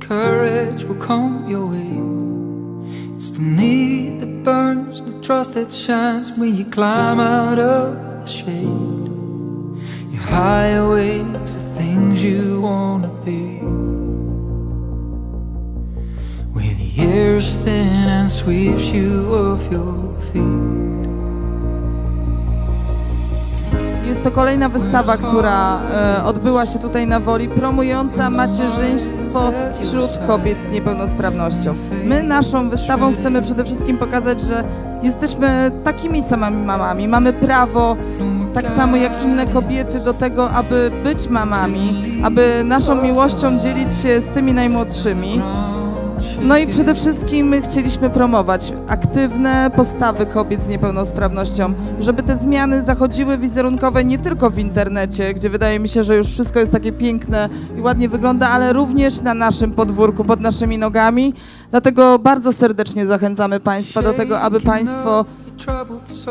courage will come your way. It's the need that burns, the trust that shines when you climb out of the shade. Your high awakes the things you wanna be. Where the air's thin and sweeps you off your feet. Jest to kolejna wystawa, która e, odbyła się tutaj na Woli, promująca macierzyństwo wśród kobiet z niepełnosprawnością. My naszą wystawą chcemy przede wszystkim pokazać, że jesteśmy takimi samymi mamami. Mamy prawo, tak samo jak inne kobiety, do tego, aby być mamami, aby naszą miłością dzielić się z tymi najmłodszymi. No i przede wszystkim my chcieliśmy promować aktywne postawy kobiet z niepełnosprawnością, żeby te zmiany zachodziły wizerunkowe nie tylko w internecie, gdzie wydaje mi się, że już wszystko jest takie piękne i ładnie wygląda, ale również na naszym podwórku, pod naszymi nogami. Dlatego bardzo serdecznie zachęcamy Państwa do tego, aby Państwo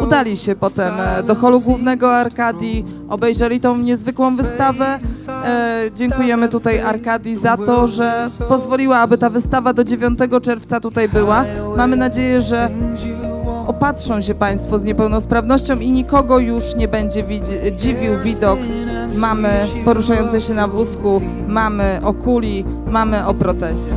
udali się potem e, do holu głównego Arkadii, obejrzeli tą niezwykłą wystawę. E, dziękujemy tutaj Arkadii za to, że pozwoliła, aby ta wystawa do 9 czerwca tutaj była. Mamy nadzieję, że opatrzą się Państwo z niepełnosprawnością i nikogo już nie będzie dziwił widok mamy poruszającej się na wózku, mamy o kuli, mamy o protezie.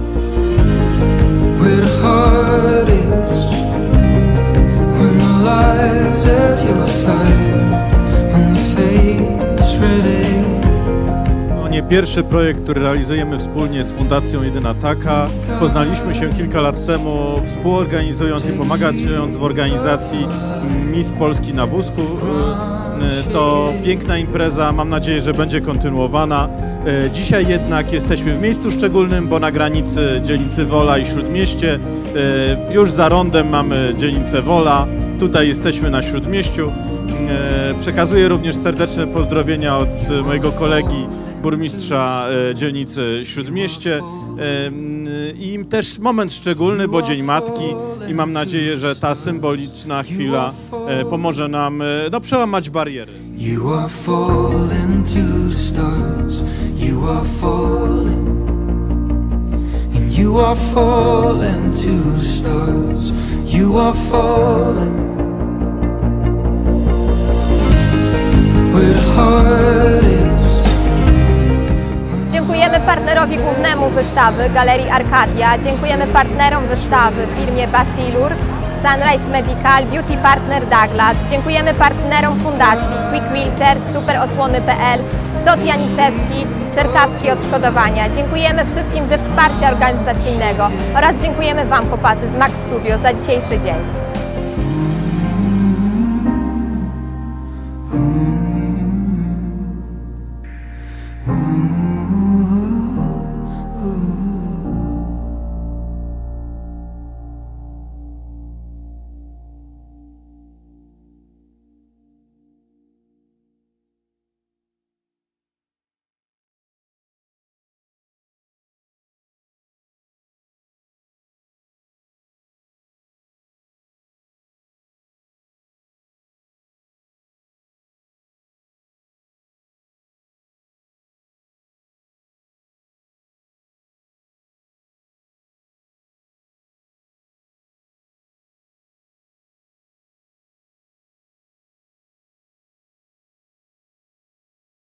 Nie pierwszy projekt, który realizujemy wspólnie z Fundacją Jedyna Taka. Poznaliśmy się kilka lat temu współorganizując i pomagając w organizacji Miss Polski na wózku. Y, To piękna impreza, mam nadzieję, że będzie kontynuowana. Y, Dzisiaj jednak jesteśmy w miejscu szczególnym, bo na granicy dzielnicy Wola i Śródmieście. y, Już za rondem mamy dzielnicę Wola. Tutaj jesteśmy na Śródmieściu. Y, Przekazuję również serdeczne pozdrowienia od mojego kolegi burmistrza e, dzielnicy Śródmieście. E, I też moment szczególny, bo Dzień Matki i mam nadzieję, że ta symboliczna chwila e, pomoże nam e, no, przełamać bariery. You are falling to the stars You are falling you are falling to stars You are falling Where is Dziękujemy partnerowi głównemu wystawy, Galerii Arkadia. Dziękujemy partnerom wystawy, firmie Basilur, Sunrise Medical, Beauty Partner Douglas. Dziękujemy partnerom fundacji Quick Wheelchair, superosłony.pl, Sot Janiszewski, Czerkawski Odszkodowania. Dziękujemy wszystkim ze wsparcia organizacyjnego oraz dziękujemy Wam, chłopacy z Max Studio, za dzisiejszy dzień.